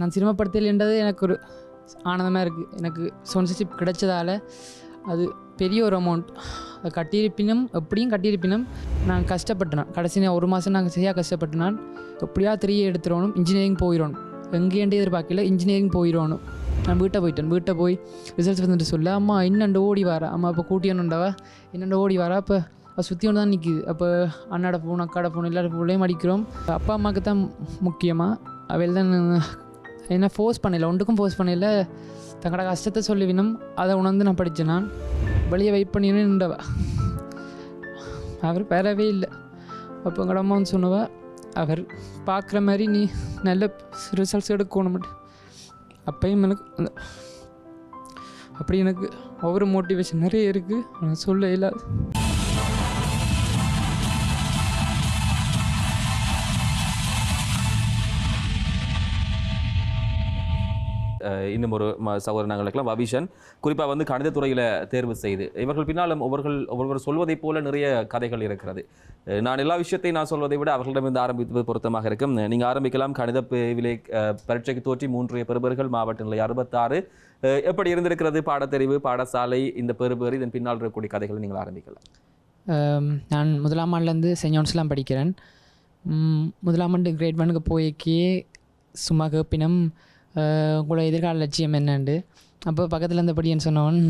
நான் சிரமப்படுத்தலைன்றது எனக்கு ஒரு ஆனந்தமாக இருக்குது எனக்கு ஸ்பான்சர்ஷிப் கிடைச்சதால அது பெரிய ஒரு அமௌண்ட் அது கட்டியிருப்பினும் எப்படியும் கட்டியிருப்பினும் நான் கஷ்டப்பட்டேன். கடைசி ஒரு மாதம் நாங்கள் சரியாக கஷ்டப்பட்டு நான் எப்படியா த்ரீ எடுத்துடணும் இன்ஜினியரிங் போயிடணும் எங்கேண்டு எதிர்பார்க்கல இன்ஜினியரிங் போயிடணும் நான் வீட்டை போயிட்டேன். வீட்டை போய் ரிசல்ட்ஸ் வந்துட்டு சொல்ல அம்மா இன்னண்டு ஓடி வர. அம்மா அப்போ கூட்டியணுண்டவா இன்னண்டு ஓடி வர அப்போ அது சுற்றி ஒன்று தான் நிற்கிது அப்போ அண்ணாட ஃபோன் அக்காட ஃபோன் எல்லாரும் ஃபோன்லேயும் அடிக்கிறோம். அப்பா அம்மாவுக்கு தான் முக்கியமாக அவையில் தான் என்ன ஃபோர்ஸ் பண்ணல ஒன்றுக்கும் ஃபோர்ஸ் பண்ணல. தங்களோட கஷ்டத்தை சொல்லிவினும் அதை உணர்ந்து நான் படித்தேன் நான். வெளியே வெயிட் பண்ணினு நின்றவ. அவர் பெறவே இல்லை. அப்போ எங்களோட அம்மா சொன்னவ அவர் பார்க்குற மாதிரி நீ நல்ல ரிசல்ட்ஸ் எடுக்கணும். அப்பையும் எனக்கு அப்படி எனக்கு ஒவ்வொரு மோட்டிவேஷன் நிறைய இருக்குது சொல்ல இல்லாது இன்னும் ஒரு ம- சகோதரர் வபிஷன். குறிப்பாக வந்து கணித துறையில் தேர்வு செய்து இவர்கள் பின்னாலும் ஒவ்வொருகள் ஒவ்வொருவர் சொல்வதைப் போல நிறைய கதைகள் இருக்கிறது. நான் எல்லா விஷயத்தையும் நான் சொல்வதை விட அவர்களிடமிருந்து ஆரம்பிப்பது பொருத்தமாக இருக்கும். நீங்கள் ஆரம்பிக்கலாம் கணித விலை பரீட்சைக்கு தோற்றி மூன்று பெறுபர்கள் மாவட்ட நிலை அறுபத்தாறு எப்படி இருந்திருக்கிறது பாடத்தெரிவு பாடசாலை இந்த பெறுபேறு இதன் பின்னால் இருக்கக்கூடிய கதைகளை நீங்கள் ஆரம்பிக்கலாம். நான் முதலாம் ஆண்டுலேருந்து சென்ட் ஜான்ஸ்லாம் படிக்கிறேன். முதலாம் ஆண்டு கிரேட் ஒனுக்கு போய்க்கே சும்மா கேப்பினம் உங்களோட எதிர்கால லட்சியம் என்னண்டு? அப்போ பக்கத்தில் இருந்தபடின்னு சொன்னவன்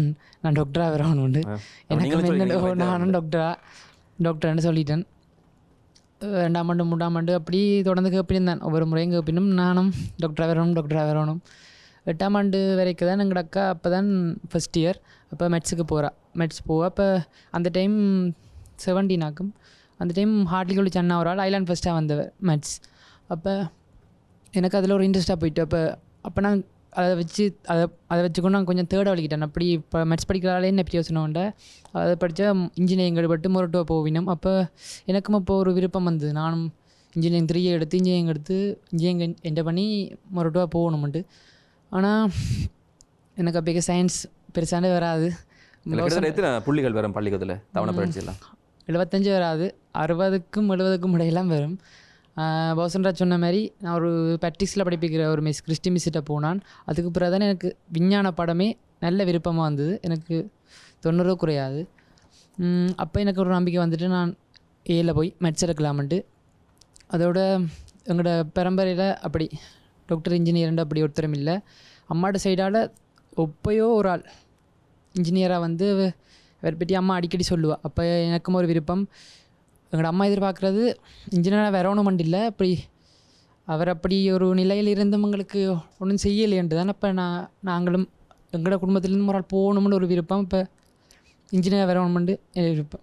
நான் டாக்டராக வரணுண்டு ஆ. எனக்கு சொல்லிட்டீங்க, நானும் டாக்டரா டாக்டர்னு சொல்லிட்டேன். ரெண்டாம் ஆண்டு மூன்றாம் ஆண்டு அப்படி தொடர்ந்து கேப்பிருந்தேன் ஒவ்வொரு முறையும் கேப்பினும் நானும் டாக்டராக வரணும் டாக்டராக வரணும் எட்டாம் ஆண்டு வரைக்கும் தான் எங்கள் அக்கா அப்போ தான் ஃபஸ்ட் இயர் அப்போ மெட்ஸுக்கு போகிறா மெட்ஸ் போவா. அப்போ அந்த டைம் செவன்டீன் ஆக்கும். அந்த டைம் ஹார்ட்லி குளிச்ச அண்ணா ஒரு ஆள் ஐலாண்ட் ஃபஸ்ட்டாக வந்தவர் மேட்ச் அப்போ எனக்கு அதில் ஒரு இன்ட்ரெஸ்ட்டாக போயிட்டு அப்போ அப்போ நான் அதை வச்சு அதை அதை வச்சுக்கொண்டு நான் கொஞ்சம் தேர்ட் வலிக்கிட்டேன் அப்படி இப்போ மேட்ச் படிக்கிறாலே என்ன எப்படி யோசனை அதை படித்தா இன்ஜினியரிங் எடுபட்டு மொரட்டுவா போவினோம். அப்போ எனக்கும் இப்போ ஒரு விருப்பம் வந்தது. நானும் இன்ஜினியரிங் த்ரீ எடுத்து இன்ஜினியரிங் எடுத்து இன்ஜினியரிங் என்ட பண்ணி மொரட்டுவா போகணுமெண்டு ஆனால் எனக்கு அப்போ சயின்ஸ் பெருசாண்டே வராது. எத்தனை புள்ளிகள் வரும் பள்ளிக்கூடத்தில்? தவணை எழுபத்தஞ்சு வராது. அறுபதுக்கும் எழுபதுக்கும் இடையெல்லாம் வரும். பௌசன்ராஜ் சொன்ன மாதிரி நான் ஒரு ப்ராக்டிஸில் படிப்பிக்கிற ஒரு மிஸ் கிறிஸ்டி மிஸ்கிட்ட போனான். அதுக்கு பிறகு தான் எனக்கு விஞ்ஞான படமே நல்ல விருப்பமாக வந்தது. எனக்கு தொண்ணூறு குறையாது. அப்போ எனக்கு ஒரு நம்பிக்கை வந்துட்டு நான் ஏல போய் மெட்ஸ் எடுக்கலாமன்ட்டு. அதோட எங்களோட பரம்பரையில் அப்படி டாக்டர் இன்ஜினியர்ண்டு அப்படி ஒருத்தரும் இல்லை. அம்மாட்ட சைடால் ஒப்பையோ ஒரு ஆள் இன்ஜினியராக வந்து அவர் பற்றி அம்மா அடிக்கடி சொல்லுவாள் அப்போ எனக்கும் ஒரு விருப்பம். எங்களோட அம்மா எதிர்பார்க்குறது இன்ஜினியராக வரணுமெண்டு இல்லை அப்படி அவர் அப்படி ஒரு நிலையில் இருந்தவங்களுக்கு ஒன்றும் செய்யலையன்ட்டு தானே இப்போ நான் நாங்களும் எங்களோட குடும்பத்துலேருந்து ஒரு ஆள் போகணும்னு ஒரு விருப்பம் இப்போ இன்ஜினியர் வரணுமெண்டு என் விருப்பம்.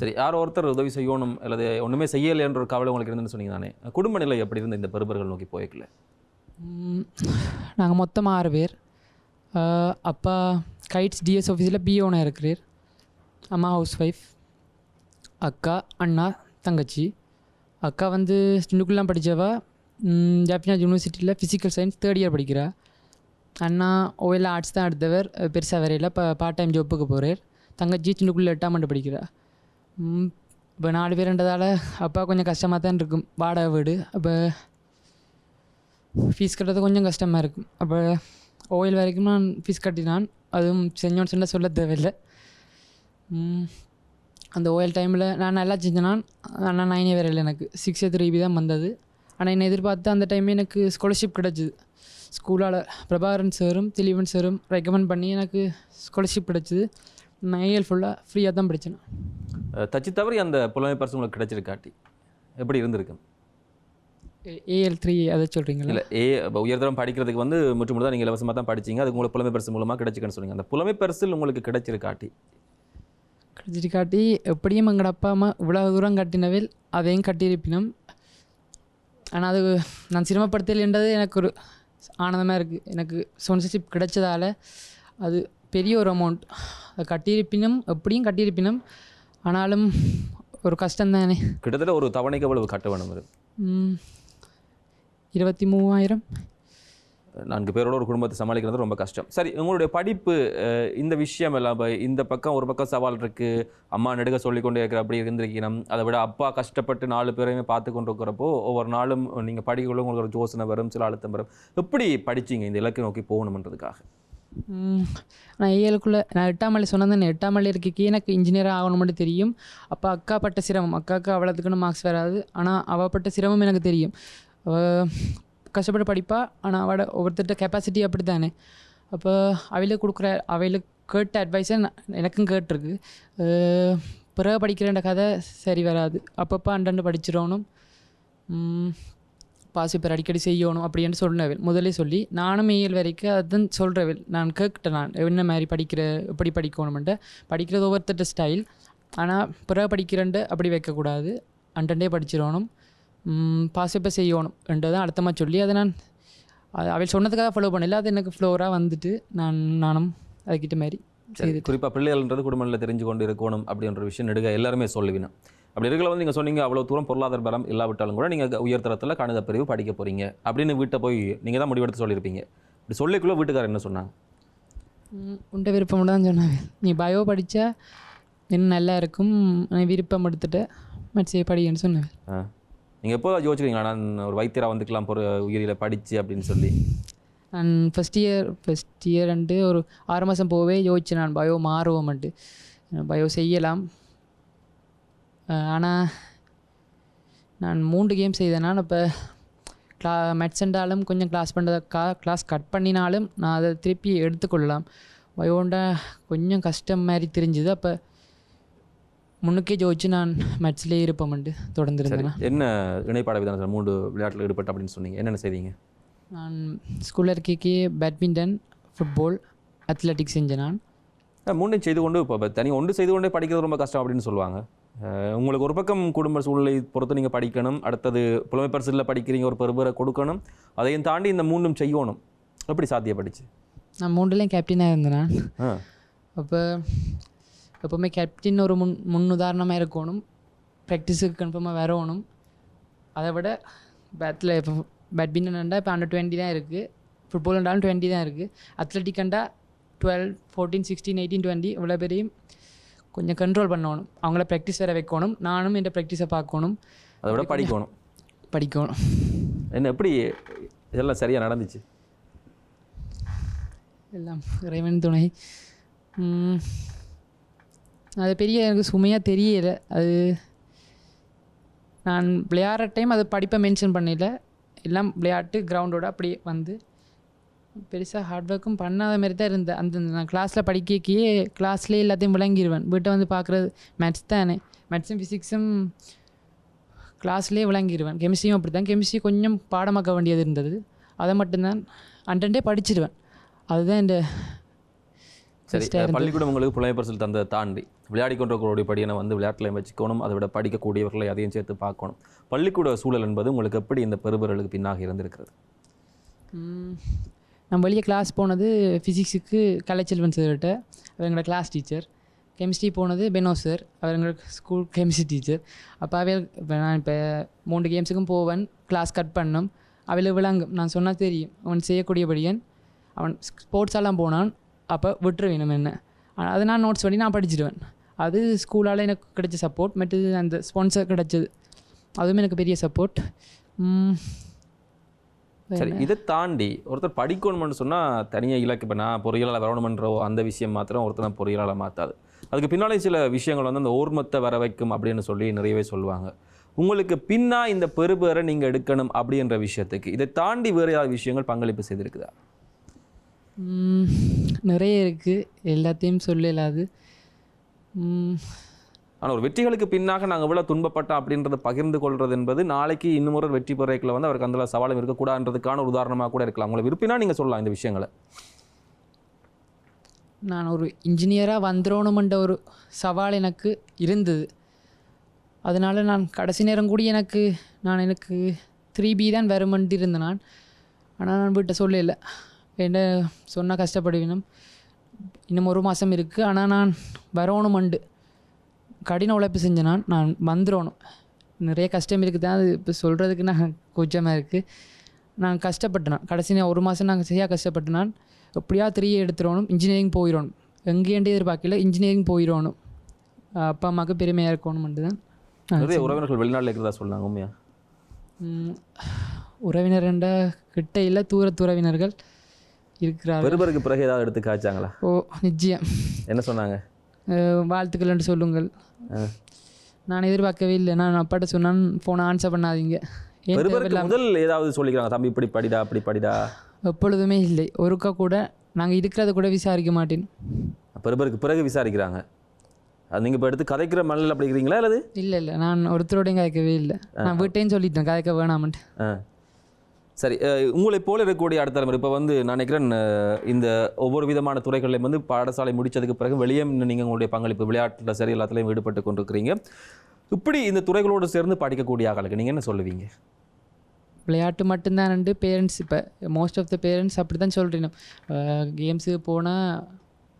சரி யாரோ ஒருத்தர் உதவி செய்யணும் அல்லது ஒன்றுமே செய்யலைன்ற ஒரு கவலை உங்களுக்கு இருந்துன்னு சொன்னீங்க தானே? குடும்ப நிலை எப்படி இருந்து இந்த பெறுபர்கள் நோக்கி போய்க்கல? நாங்கள் மொத்தமாக ஆறு பேர். அப்பா கைட்ஸ் டிஎஸ் ஆஃபீஸில் பிஓனாக இருக்கிறார். அம்மா ஹவுஸ் ஒய்ஃப் அக்கா அண்ணா தங்கச்சி. அக்கா வந்து ஸ்டுண்டுக்குலாம் படித்தவா ஜாப்னா யூனிவர்சிட்டியில் ஃபிசிக்கல் சயின்ஸ் தேர்ட் இயர் படிக்கிறா. அண்ணா ஓயில் ஆர்ட்ஸ் தான் எடுத்தவர். பெருசாக வரையில் இப்போ பார்ட் டைம் ஜாப்புக்கு போகிறார் தங்கச்சி சின்னக்குள்ளே எட்டாம் ஆண்டு படிக்கிறா. இப்போ நாலு பேருன்றதால் அப்பா கொஞ்சம் கஷ்டமாக தான் இருக்கும். வாடகை வீடு. அப்போ ஃபீஸ் கட்டுறது கொஞ்சம் கஷ்டமாக இருக்கும். அப்போ ஓயில் வரைக்கும் நான் ஃபீஸ் கட்டினான். அதுவும் செஞ்சோன்னு சொன்ன சொல்ல தேவையில்லை. அந்த ஓயில் டைமில் நான் நல்லா செஞ்சேனான் ஆனால் நைனே வேறு இல்லை எனக்கு. சிக்ஸ் த்ரீ தான் வந்தது. ஆனால் என்னை எதிர்பார்த்து அந்த டைம் எனக்கு ஸ்காலர்ஷிப் கிடச்சிது. ஸ்கூலால் பிரபாகரன் சாரும் திலீபன் சாரும் ரெக்கமெண்ட் பண்ணி எனக்கு ஸ்காலர்ஷிப் கிடச்சிது. நான் ஏஎல் ஃபுல்லாக ஃப்ரீயாக தான் படித்தேன் தச்சு தவறி அந்த புலமை பரிசு உங்களுக்கு கிடைச்சிருக்காட்டி எப்படி இருந்திருக்கு? ஏஎல் த்ரீ அதை சொல்கிறீங்களா இல்லை ஏ உயர்தரம் படிக்கிறதுக்கு வந்து முற்று தான் நீங்கள் இலவசமாக தான் படிச்சீங்க. அது உங்களுக்கு புலமை பரிசு மூலமாக கிடைச்சிக்கன்னு சொன்னீங்க. அந்த புலமை பரிசில் உங்களுக்கு கிடைச்சிருக்காட்டி கட்டிட்டு காட்டி எப்படியும் எங்களோட அப்பா அம்மா இவ்வளோ தூரம் கட்டினவில் அதையும் கட்டியிருப்பினும் ஆனால் அது நான் சிரமப்படுத்தலைன்றது எனக்கு ஒரு ஆனந்தமாக இருக்குது எனக்கு ஸ்பான்சர்ஷிப் கிடைச்சதால அது பெரிய ஒரு அமௌண்ட் அது கட்டியிருப்பினும் எப்படியும் கட்டியிருப்பினும் ஆனாலும் ஒரு கஷ்டம் தானே கிட்டத்தட்ட ஒரு தவணைக்கு எவ்வளவு கட்ட வேணும் இருபத்தி மூவாயிரம். நான்கு பேரோட ஒரு குடும்பத்தை சமாளிக்கிறது ரொம்ப கஷ்டம். சரி உங்களுடைய படிப்பு இந்த விஷயம் எல்லாம் இந்த பக்கம் ஒரு பக்கம் சவால் இருக்குது அம்மா நெடுக சொல்லி கொண்டே இருக்கிற அப்படி இருந்திருக்கணும். அதை விட அப்பா கஷ்டப்பட்டு நாலு பேரையுமே பார்த்து கொண்டு இருக்கிறப்போ ஒவ்வொரு நாளும் நீங்கள் படிக்கக்குள்ள உங்களுக்கு ஒரு யோசனை வரும் சில அழுத்தம் வரும். எப்படி படிச்சிங்க இந்த இலக்கை நோக்கி போகணுன்றதுக்காக நான் ஏழுக்குள்ளே நான் எட்டாம் மலை சொன்னேன். எட்டாம் மலை இருக்கே எனக்கு இன்ஜினியராக ஆகணும்னு தெரியும். அப்போ அக்கா பட்ட சிரமம். அக்காவுக்கு அவ்வளோத்துக்குன்னு மார்க்ஸ் வராது. ஆனால் அவள் பட்ட சிரமம் எனக்கு தெரியும். கஷ்டப்பட்டு படிப்பா ஆனால் அவட ஒவ்வொருத்தர்கிட்ட கெப்பாசிட்டி அப்படி தானே அப்போ அவையில் கொடுக்குற அவையில் கேட்ட அட்வைஸை எனக்கும் கேட்டிருக்கு. பிறகு படிக்கிறேன்ற கதை சரி வராது. அப்பப்போ அண்டண்டு படிச்சிடணும். பாஸ் பேர் அடிக்கடி செய்யணும் அப்படின்னு சொன்னவள் முதலே சொல்லி நானும் இயல் வரைக்கும் அதுதான் சொல்கிறவள் நான் கேட்கிட்டேன் நான். என்ன மாதிரி படிக்கிற எப்படி படிக்கணுமென்ட்டு. படிக்கிறது ஒவ்வொருத்தட்ட ஸ்டைல் ஆனால் பிறகு படிக்கிறேன்ட்டு அப்படி வைக்கக்கூடாது. அண்டண்டே படிச்சிடணும். பாஸ் பேப்பர் செய்யணும் தான் அர்த்தமாக சொல்லி அதை நான் அவள் சொன்னதுக்காக ஃபாலோ பண்ணல அது எனக்கு ஃப்ளோராக வந்துட்டு நான் நானும் அதுக்கிட்ட மாதிரி செய்து குறிப்பாக பிள்ளைகள்ன்றது குடும்பத்தில் தெரிஞ்சு கொண்டு இருக்கணும் அப்படின்ற விஷயம் நெடுக எல்லாருமே சொல்லுவினோம் அப்படி இருக்கல வந்து நீங்கள் சொன்னீங்க அவ்வளோ தூரம் பொருளாதார பலம் இல்லாவிட்டாலும் கூட நீங்கள் உயர்தரத்தில் கணித பிரிவு படிக்க போகிறீங்க அப்படின்னு வீட்டை போய் நீங்கள் தான் முடிவெடுத்து சொல்லியிருப்பீங்க. இப்படி சொல்லிக்குள்ளே வீட்டுக்காரர் என்ன சொன்னாங்க உண்ட விருப்பம் தான் சொன்னாங்க நீ பயோ படித்தா இன்னும் நல்லா இருக்கும் நீ விருப்பம் எடுத்துட்ட மச்சே படின்னு சொன்னேன் நீங்கள் எப்போ யோசிக்கிறீங்களா? நான் ஒரு வைத்தியராக வந்துக்கலாம் பொறு உயிரியில் படித்து அப்படின்னு சொல்லி. நான் first year first year and ஒரு ஆறு மாதம் போவே யோசிச்சேன் நான். பயோ மாறுவோம்ட்டு பயோ செய்யலாம். ஆனால் நான் மூன்று கேம் செய்தேனால் இப்போ கிளா மெட்ஸண்டாலும் கொஞ்சம் கிளாஸ் பண்ணுறத கா கிளாஸ் கட் பண்ணினாலும் நான் அதை திருப்பி எடுத்துக்கொள்ளலாம். பயோண்டா கொஞ்சம் கஷ்டம் மாதிரி தெரிஞ்சுது. அப்போ முன்னுக்கே ஜோதிச்சு நான் மேட்ச்லேயே இருப்போம்ட்டு தொடர்ந்து சரி இருந்தேன் என்ன இணைப்பாட விதானம் சார்? மூன்று விளையாட்டில் ஈடுபட்டு அப்படின்னு சொன்னீங்க. என்னென்ன செய்தீங்க? நான் ஸ்கூலில் இருக்கே பேட்மிண்டன் ஃபுட்பால் அத்லெட்டிக்ஸ் செஞ்சேன் நான். மூன்றையும் செய்து கொண்டு இப்போ தனி ஒன்று செய்து கொண்டே படிக்கிறது ரொம்ப கஷ்டம் அப்படின்னு சொல்லுவாங்க. உங்களுக்கு ஒரு பக்கம் குடும்ப சூழ்நிலை பொறுத்து நீங்கள் படிக்கணும் அடுத்தது புலமை பரிசில் படிக்கிறீங்க ஒரு பெருபரை கொடுக்கணும் அதையும் தாண்டி இந்த மூணும் செய்யணும். எப்படி சாத்தியப்பட்டுச்சு? நான் மூன்றுலேயும் கேப்டனாக இருந்தேன் நான். ஆ. அப்போ எப்போவுமே கேப்டன் ஒரு முன் முன் உதாரணமாக இருக்கணும். ப்ராக்டிஸுக்கு கன்ஃபார்மாக வரணும். அதை விட பேட்டில் இப்போ பேட்மிண்டன்டா இப்போ அண்டர் டுவெண்ட்டி தான் இருக்குது ஃபுட்பால்ண்டாலும் டுவெண்ட்டி தான் இருக்குது அத்லட்டிக்கண்டா twelve fourteen sixteen eighteen twenty இவ்வளோ பேரையும் கொஞ்சம் கண்ட்ரோல் பண்ணணும். அவங்கள ப்ராக்டிஸ் வேறு வைக்கணும். நானும் என் ப்ராக்டிஸை பார்க்கணும். அதை விட படிக்கணும். படிக்கணும். என்ன எப்படி இதெல்லாம் சரியாக நடந்துச்சு? எல்லாம் இறைவன் துணை. அது பெரிய எனக்கு சுமையாக தெரியல. அது நான் விளையாடுற டைம் அது படிப்பை மென்ஷன் பண்ணல. எல்லாம் விளையாட்டு கிரவுண்டோட அப்படியே வந்து பெருசாக ஹார்ட் ஒர்க்கும் பண்ணாத மாதிரி தான் இருந்தேன் அந்த நான் கிளாஸில் படிக்கக்கே கிளாஸ்லேயே எல்லாத்தையும் விளங்கிடுவேன் வீட்டை வந்து பார்க்குறது மேத்ஸ் தானே. மேத்ஸும் ஃபிசிக்ஸும் கிளாஸ்லேயே விளங்கிடுவேன் கெமிஸ்ட்ரியும் அப்படி தான் கெமிஸ்ட்ரி கொஞ்சம் பாடமாக்க வேண்டியது இருந்தது. அதை மட்டும்தான் அண்டன்டே படிச்சிடுவேன் அதுதான் இந்த சரி. பள்ளிக்கூடம் உங்களுக்கு புலமை பரிசில் தந்ததை தாண்டி விளையாடி கொண்டிருக்கிறோடைய படியனை வந்து விளையாட்டில் வச்சுக்கணும் அதை விட படிக்கக்கூடியவர்களை அதையும் சேர்த்து பார்க்கணும். பள்ளிக்கூட சூழல் என்பது உங்களுக்கு எப்படி இந்த பெருபர்களுக்கு பின்னாக இருந்திருக்கிறது? ம், நான் வெளியே கிளாஸ் போனது ஃபிசிக்ஸுக்கு கலைச்செல்வன் சார்கிட்ட அவர் எங்களோட கிளாஸ் டீச்சர் கெமிஸ்ட்ரி போனது பெனோ சார் அவர் எங்களோட ஸ்கூல் கெமிஸ்ட்ரி டீச்சர் அப்போ அவையில் இப்போ நான் இப்போ மூன்று கேம்ஸுக்கும் போவேன் கிளாஸ் கட் பண்ணும். அவையில் விளங்கும். நான் சொன்னால் தெரியும். அவன் செய்யக்கூடியபடியன் அவன் ஸ்போர்ட்ஸெல்லாம் போனான். அப்போ விட்டுருவேன் நம்ம என்ன. அதை நான் நோட்ஸ் பண்ணி நான் படிச்சிடுவேன் அது ஸ்கூலால் எனக்கு கிடைச்ச சப்போர்ட் மற்றது அந்த ஸ்பான்சர் கிடைச்சது. அதுவும் எனக்கு பெரிய சப்போர்ட் சரி இதை தாண்டி ஒருத்தர் படிக்கணும்னு சொன்னால் தனியாக இலக்கு இப்போ நான் பொறியியலாளர் வரணுமன்ற அந்த விஷயம் மாத்திரம் ஒருத்தர் பொறியியலாளர் மாற்றாது அதுக்கு பின்னாலே சில விஷயங்கள் வந்து அந்த ஓர்மத்தை வர வைக்கும் அப்படின்னு சொல்லி நிறையவே சொல்லுவாங்க. உங்களுக்கு பின்னா இந்த பெறுபேரை நீங்கள் எடுக்கணும் அப்படின்ற விஷயத்துக்கு இதை தாண்டி வேறு ஏதாவது விஷயங்கள் பங்களிப்பு செய்திருக்குதா? நிறைய இருக்குது எல்லாத்தையும் சொல்லலாது ஆனால் ஒரு வெற்றிகளுக்கு பின்னாக நாங்கள் இவ்வளோ துன்பப்பட்டோம் அப்படின்றத பகிர்ந்து கொள்வது என்பது நாளைக்கு இன்னும் ஒரு வெற்றி பெறக்கில் வந்து அவருக்கு அந்த சவாலும் இருக்கக்கூடாதுன்றதுக்கான ஒரு உதாரணமாக கூட இருக்கலாம். உங்களை விருப்பினா நீங்கள் சொல்லலாம் இந்த விஷயங்களை. நான் ஒரு இன்ஜினியராக வந்துடணுமென்ற ஒரு சவால் எனக்கு இருந்தது. அதனால் நான் கடைசி நேரம் கூடி எனக்கு நான் எனக்கு த்ரீ பி தான் வருமென்ட்டு இருந்தேன் நான். ஆனால் நான் வீட்டை சொல்லல. என்ன சொன்னால் கஷ்டப்படுவினும். இன்னும் ஒரு மாதம் இருக்குது ஆனால் நான் வரணுமெண்டு கடின உழைப்பு செஞ்ச நான் வந்துடணும் நிறைய கஷ்டம் இருக்குது தான் அது இப்போ சொல்கிறதுக்கு நான் கூச்சமாக இருக்குது நான் கஷ்டப்பட்டேன் கடைசி ஒரு மாதம் நாங்கள் சரியாக கஷ்டப்பட்டேன் எப்படியா த்ரீ எடுத்துடணும் இன்ஜினியரிங் போயிடணும் எங்கேண்டே எதிர்பார்க்கல இன்ஜினியரிங் போயிடணும் அப்பா அம்மாவுக்கு பெருமையாக இருக்கணும்ன்ட்டு தான் நிறைய உறவினர்கள் வெளிநாட்டில் இருக்கிறதா சொன்னாங்க உண்மையா? உறவினர்ன்ற கிட்ட இல்லை தூர உறவினர்கள். இருக்கிறார்கள். பெருபருக்கு பிறகு ஏதாவது எடுத்து காய்ச்சாங்களா? ஓ நிச்சயம். என்ன சொன்னாங்க? வாழ்த்துக்கள் என்று சொல்லுங்கள். நான் எதிர்பார்க்கவே இல்லை. நான் அப்பாட்ட சொன்னான் ஃபோனை ஆன்சர் பண்ணாதீங்க. முதல் ஏதாவது சொல்லிக்கிறாங்க தம்பி இப்படி படிடா அப்படி படிடா. எப்பொழுதுமே இல்லை. ஒருக்கா கூட நாங்கள் இருக்கிறத கூட விசாரிக்க மாட்டேன். பெருபருக்கு பிறகு விசாரிக்கிறாங்க. அது நீங்கள் இப்போ எடுத்து கதைக்கிற மண்ணில் அப்படி இருக்கிறீங்களா அல்லது இல்லை இல்லை. நான் ஒருத்தரோடையும் கதைக்கவே இல்லை. நான் வீட்டையும் சொல்லிட்டேன் கதைக்க வேணாமன்ட்டு. சரி உங்களை உங்களைப் போல இருக்கக்கூடிய அடுத்த தலைமுறை இப்போ வந்து நான் நினைக்கிறேன் இந்த ஒவ்வொரு விதமான துறைகளையும் வந்து பாடசாலை முடித்ததுக்கு பிறகு வெளியே நீங்கள் உங்களுடைய பங்களிப்பு விளையாட்டில் சரி எல்லாத்துலேயும் ஈடுபட்டு கொண்டிருக்கிறீங்க. இப்படி இந்த துறைகளோடு சேர்ந்து படிக்கக்கூடிய ஆட்களுக்கு நீங்கள் என்ன சொல்லுவீங்க? விளையாட்டு மட்டும்தான் பேரண்ட்ஸ் இப்போ மோஸ்ட் ஆஃப் த பேரண்ட்ஸ் அப்படி தான் சொல்கிறேன் கேம்ஸுக்கு போனால்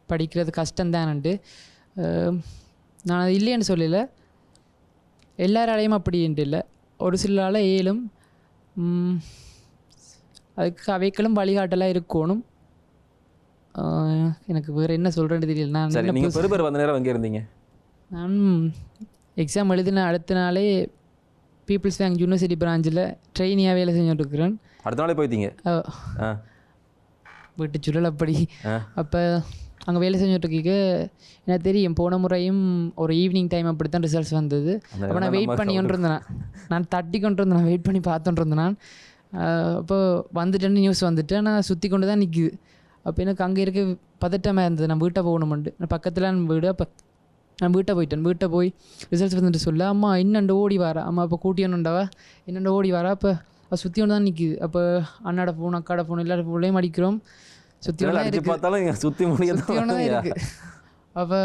படிக்கிறது கஷ்டம்தானண்டு நான் அது இல்லைன்னு சொல்லல. எல்லாராலையும் அப்படின்ட்டு இல்லை. ஒரு சிலரால் ஏலும் அதுக்கு அவைக்களும் வழிகாட்டலாக இருக்கணும். எனக்கு வேறு என்ன சொல்கிறேன்னு தெரியல. நான் நீங்கள் பெருபர் வந்த நேரம் எங்கே இருந்தீங்க? நான் எக்ஸாம் எழுதின அடுத்த நாளே பீப்புள்ஸ் பேங்க் யூனிவர்சிட்டி பிரான்ச்சில் ட்ரெயினியாக வேலை செஞ்சுட்டு இருக்கிறேன் அடுத்த நாளே போயிட்டீங்க? வீட்டு சுழல் அப்படி. அப்போ அங்கே வேலை செஞ்சுட்டு இருக்க எனக்கு தெரியும் போன முறையும் ஒரு ஈவினிங் டைம் அப்படி தான் ரிசல்ட்ஸ் வந்தது அப்போ நான் வெயிட் பண்ணி கொண்டு இருந்தேன் நான் தட்டி கொண்டு இருந்தேன் வெயிட் பண்ணி பார்த்துட்டு இருந்தேன் நான் அப்போ வந்துட்டேன்னு நியூஸ் வந்துட்டு நான் சுற்றி கொண்டு தான் நிற்கிது அப்போ எனக்கு அங்கே இருக்க பதட்டமாக இருந்தது. நான் வீட்டை போகணுமெண்டு நான் பக்கத்தில் நான் வீடு அப்போ நான் வீட்டை போயிட்டேன். வீட்டை போய் ரிசல்ட்ஸ் வந்துட்டு சொல்ல அம்மா இன்னண்டு ஓடி வரா. அம்மா அப்போ கூட்டியணுண்டவா இன்னண்டு ஓடி வரா. அப்போ அவள் சுற்றி கொண்டு தான் நிற்கிது அப்போ அண்ணாட ஃபோன் அக்காட ஃபோன் எல்லாரும் ஃபோன்லேயும் அடிக்கிறோம். சுற்றி பார்த்தாலும் சுற்றி ஒன்று தான் இருக்குது அப்போ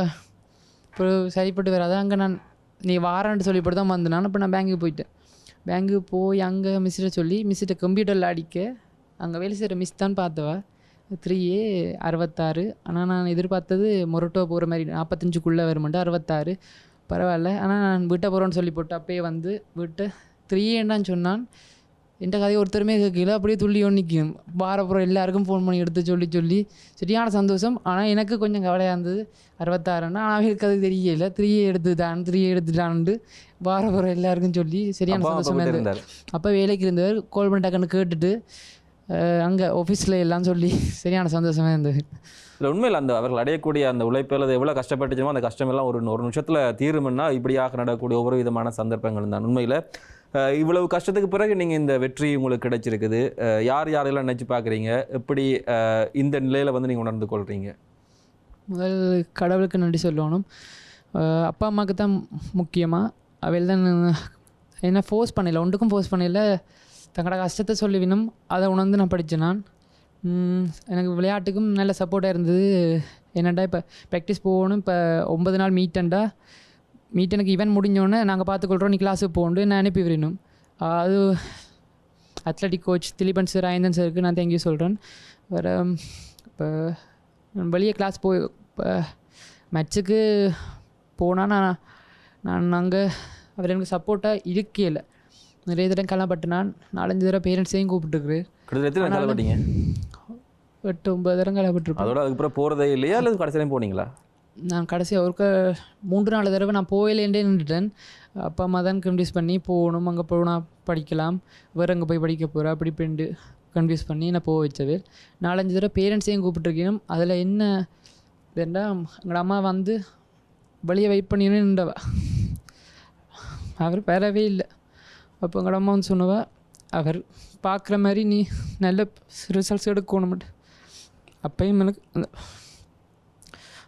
இப்போ சரிப்பட்டு வராது. அங்கே நான் நீ வாரான்ட்டு சொல்லிப்பட்டு தான் வந்தேன். நான் அப்போ நான் பேங்க்குக்கு போயிட்டேன். பேங்க்கு போய் அங்கே மிஸ்ஸிட்ட சொல்லி மிஸ்ஸிட்ட கம்ப்யூட்டரில் அடிக்க. அங்கே வேலை செய்கிற மிஸ் தான் பார்த்தவ. த்ரீ ஏ அறுபத்தாறு. ஆனால் நான் எதிர்பார்த்தது மொரட்டோ போகிற மாதிரி நாற்பத்தஞ்சுக்குள்ளே வருமெண்டு அறுபத்தாறு. பரவாயில்ல. ஆனால் நான் வீட்டை போகிறோன்னு சொல்லி போட்டு அப்பயே வந்து வீட்டை த்ரீ ஏன்னு சொன்னான். என்கிட்ட கதையை ஒருத்தருமே கேட்கல. அப்படியே துள்ளி நிற்கும். வாரப்புறம் எல்லாருக்கும் ஃபோன் பண்ணி எடுத்து சொல்லி சொல்லி. சரியான சந்தோஷம். ஆனால் எனக்கு கொஞ்சம் கவலையாக இருந்தது. அறுபத்தாறுன்னா ஆனால் அவங்களுக்கு அது தெரியல. த்ரீயே எடுத்துட்டான் த்ரீயே எடுத்துட்டான்ட்டு வாரப்புறம் எல்லாருக்கும் சொல்லி சரியான சந்தோஷமாக இருந்தார். அப்போ வேலைக்கு இருந்தவர் கால் பண்ணி டக்குன்னு கேட்டுட்டு அங்கே ஆஃபீஸில் எல்லாம் சொல்லி சரியான சந்தோஷமாக இருந்தது. இல்லை உண்மையில் அந்த அவர்கள் அடையக்கூடிய அந்த உழைப்பில் அது எவ்வளோ கஷ்டப்பட்டுச்சோமோ அந்த கஷ்டமெல்லாம் ஒரு ஒரு நிமிஷத்தில் தீருமுன்னா இப்படியாக நடக்கக்கூடிய ஒவ்வொரு விதமான சந்தர்ப்பங்கள் தான். உண்மையில் இவ்வளவு கஷ்டத்துக்கு பிறகு நீங்கள் இந்த வெற்றி உங்களுக்கு கிடைச்சிருக்குது. யார் யாரெல்லாம் நினச்சி பார்க்குறீங்க? எப்படி இந்த நிலையில் வந்து நீங்கள் உணர்ந்து கொள்கிறீங்க முதல் கடவுளுக்கு நன்றி சொல்லணும். அப்பா அம்மாவுக்கு தான் முக்கியமாக அவையில் தான் என்ன ஃபோர்ஸ் பண்ணல. ஒன்றுக்கும் ஃபோர்ஸ் பண்ணல. தங்களோட கஷ்டத்தை சொல்லிவினும் அதை உணர்ந்து நான் படித்தேன் நான். எனக்கு விளையாட்டுக்கும் நல்ல சப்போர்ட்டாக இருந்தது. என்னடா இப்போ ப்ராக்டிஸ் போகணும். இப்போ ஒன்பது நாள் மீட்டண்டா மீட் எனக்கு ஈவென்ட் முடிஞ்சோடனே நாங்கள் பார்த்துக்கொள்கிறோம் நீ கிளாஸுக்கு போகணும் நான் அனுப்பி விடணும். அது athletic coach Dileepan sir Ayanthan சாருக்கு நான் தேங்க்யூ சொல்கிறேன் வேறு இப்போ வெளியே கிளாஸ் போய் இப்போ மேட்ச்சுக்கு போனால் நான் நான் அங்கே அவர் எனக்கு சப்போர்ட்டாக இருக்கல நிறைய தடவை கலப்பட்டு நான் நாலஞ்சு தடவை பேரண்ட்ஸையும் கூப்பிட்டுருக்குறேன் எட்டு ஒன்பது தடவை கலப்பட்டுருப்பேன் அதோட அதுக்கப்புறம் போகிறதே இல்லையா? அல்லது கடைசியிலையும் போனீங்களா? நான் கடைசியாக ஒருக்க மூன்று நாலு தடவை நான் போயிலேண்டே நின்றுட்டேன். அப்பா அம்மா தான் கன்வியூஸ் பண்ணி போகணும் அங்கே போனால் படிக்கலாம். வேறு அங்கே போய் படிக்க போகிற அப்படி இப்படின்ட்டு கன்வியூஸ் பண்ணி நான் போக வச்சவே நாலஞ்சு தடவை பேரண்ட்ஸையும் கூப்பிட்டுருக்கேன் அதில் என்ன இதுண்டா எங்களோட அம்மா வந்து வெளியே வெயிட் பண்ணின்னு நின்றவா. அவர் பெறவே இல்லை. அப்போ எங்கள் அம்மா வந்து சொன்னவா அவர் பார்க்குற மாதிரி நீ நல்ல ரிசல்ட்ஸ் எடுக்கணும் அப்பையும் எனக்கு அந்த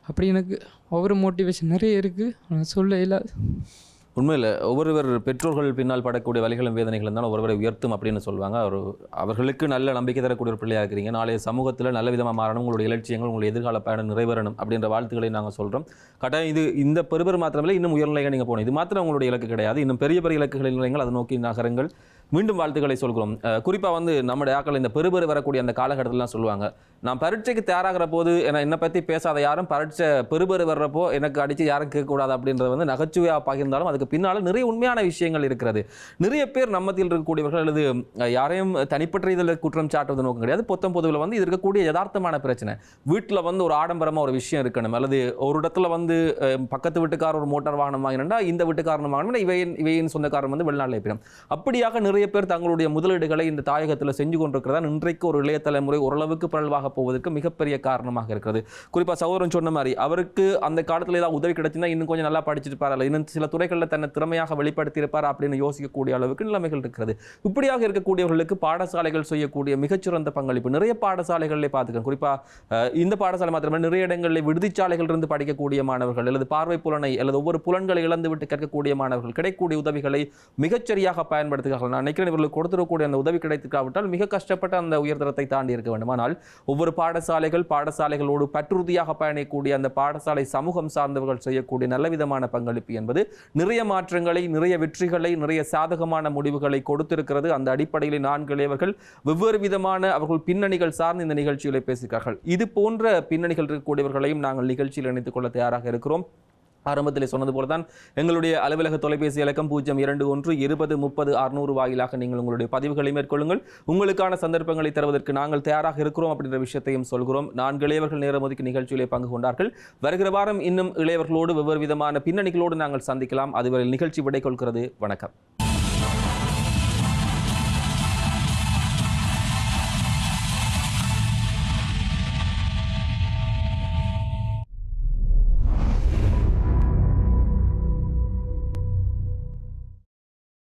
அப்படி எனக்கு ஒவ்வொரு மோட்டிவேஷன் நிறைய இருக்குது ஆனால் சொல்ல இல்லாது உண்மையில் ஒவ்வொருவர் பெற்றோர்கள் பின்னால் படக்கூடிய வலிகளும் வேதனைகளும் தான் ஒருவரை உயர்த்தும் அப்படின்னு சொல்லுவாங்க. அவர் அவர்களுக்கு நல்ல நம்பிக்கை தரக்கூடிய ஒரு பிள்ளையாக இருக்கிறீங்க. நாளைய சமூகத்தில் நல்ல விதமாக மாறணும். உங்களுடைய இலட்சியங்கள் உங்களுடைய எதிர்கால பயணம் நிறைவேறணும் அப்படின்ற வாழ்த்துக்களை நாங்கள் சொல்கிறோம் கட்டாயம் இது இந்த பெருபர் மாத்திரமில்லை இன்னும் உயர்நிலையாக நீங்கள் போகணும். இது மாத்திரம் உங்களுடைய இலக்கு கிடையாது. இன்னும் பெரிய பெரிய இலக்குகளில் நீங்கள் அதை நோக்கி நகரங்கள். மீண்டும் வாழ்த்துக்களை சொல்கிறோம். குறிப்பாக வந்து நம்முடைய ஆக்கள் இந்த பெருபெரு வரக்கூடிய அந்த காலகட்டத்திலாம் சொல்லுவாங்க. நான் பரீட்சைக்கு தயாராகிற போது என்ன என்னை பற்றி பேசாத யாரும் பரீட்சை பெருபெரு வர்றப்போ எனக்கு அடித்து யாரும் கேட்கக்கூடாது அப்படின்றது வந்து நகைச்சுவையாக பகிர்ந்தாலும் அதுக்கு பின்னால் நிறைய உண்மையான விஷயங்கள் இருக்கிறது. நிறைய பேர் நம்மத்தில் இருக்கக்கூடியவர்கள் அல்லது யாரையும் தனிப்பட்ட இதில் குற்றம் சாட்டுவது நோக்கம் கிடையாது. பொத்தம் பொதுவில் வந்து இது இருக்கக்கூடிய யதார்த்தமான பிரச்சனை. வீட்டில் வந்து ஒரு ஆடம்பரமாக ஒரு விஷயம் இருக்கணும். அல்லது ஒரு இடத்துல வந்து பக்கத்து வீட்டுக்காரர் ஒரு மோட்டார் வாகனம் வாங்கினா இந்த வீட்டுக்காரன் வாங்கணும் இவையின் இவையின் சொந்தக்காரன் வந்து வெளிநாட்டில் போயிடும். அப்படியாக நிறைய நிறைய பேர் தங்களுடைய முதலீடுகளை இந்த தாயகத்தில் செஞ்சு கொண்டிருக்கிறதா? இன்றைக்கு ஒரு இளைய தலைமுறை ஓரளவுக்கு பிறழ்வாக போவதற்கு மிகப்பெரிய காரணமாக இருக்கிறது. குறிப்பாக சகோதரன் சொன்ன மாதிரி அவருக்கு அந்த காலத்தில் ஏதாவது உதவி கிடைச்சிருந்தா இன்னும் கொஞ்சம் நல்லா படிச்சிருப்பார் அல்ல இன்னும் சில துறைகளில் தன்னை திறமையாக வெளிப்படுத்தியிருப்பார் அப்படின்னு யோசிக்கக்கூடிய அளவுக்கு நிலைமைகள் இருக்கிறது. இப்படியாக இருக்கக்கூடியவர்களுக்கு பாடசாலைகள் செய்யக்கூடிய மிகச்சிறந்த பங்களிப்பு நிறைய பாடசாலைகளிலே பார்த்துக்கணும் குறிப்பாக இந்த பாடசாலை மாத்திரமே நிறைய இடங்களில் விடுதிச்சாலைகள் இருந்து படிக்கக்கூடிய மாணவர்கள் அல்லது பார்வை புலனை அல்லது ஒவ்வொரு புலன்களை இழந்து விட்டு கற்கக்கூடிய மாணவர்கள் கிடைக்கக்கூடிய உதவிகளை மிகச்சரியாக பயன்படுத்துகிறார்கள். நான் நினைக்கிறேன் இவர்களுக்கு கொடுத்துடக்கூடிய அந்த உதவி கிடைத்துக்காவிட்டால் மிக கஷ்டப்பட்ட அந்த உயர்தரத்தை தாண்டி இருக்க வேண்டும். ஆனால் ஒவ்வொரு பாடசாலைகள் பாடசாலைகளோடு பற்றுறுதியாக பயணிக்கக்கூடிய அந்த பாடசாலை சமூகம் சார்ந்தவர்கள் செய்யக்கூடிய நல்ல விதமான பங்களிப்பு என்பது நிறைய மாற்றங்களை நிறைய வெற்றிகளை நிறைய சாதகமான முடிவுகளை கொடுத்திருக்கிறது. அந்த அடிப்படையில் நான்கு இளையவர்கள் வெவ்வேறு விதமான அவர்கள் பின்னணிகள் சார்ந்து இந்த நிகழ்ச்சிகளை பேசுகிறார்கள் இது போன்ற பின்னணிகள் இருக்கக்கூடியவர்களையும் நாங்கள் நிகழ்ச்சியில் இணைத்துக் கொள்ள தயாராக இருக்கிறோம். ஆரம்பத்தில் சொன்னது போல தான் எங்களுடைய அலுவலக தொலைபேசி இலக்கம் பூஜ்ஜியம் இரண்டு ஒன்று இருபது முப்பது அறுநூறு வாயிலாக நீங்கள் உங்களுடைய பதிவுகளை மேற்கொள்ளுங்கள். உங்களுக்கான சந்தர்ப்பங்களை தருவதற்கு நாங்கள் தயாராக இருக்கிறோம் அப்படின்ற விஷயத்தையும் சொல்கிறோம். நான்கு இளையவர்கள் நேரம் ஒதுக்கி நிகழ்ச்சியிலே பங்கு கொண்டார்கள். வருகிற வாரம் இன்னும் இளையவர்களோடு வெவ்வேறு விதமான பின்னணிகளோடு நாங்கள் சந்திக்கலாம். அதுவரை நிகழ்ச்சி விடை கொள்கிறது. வணக்கம்.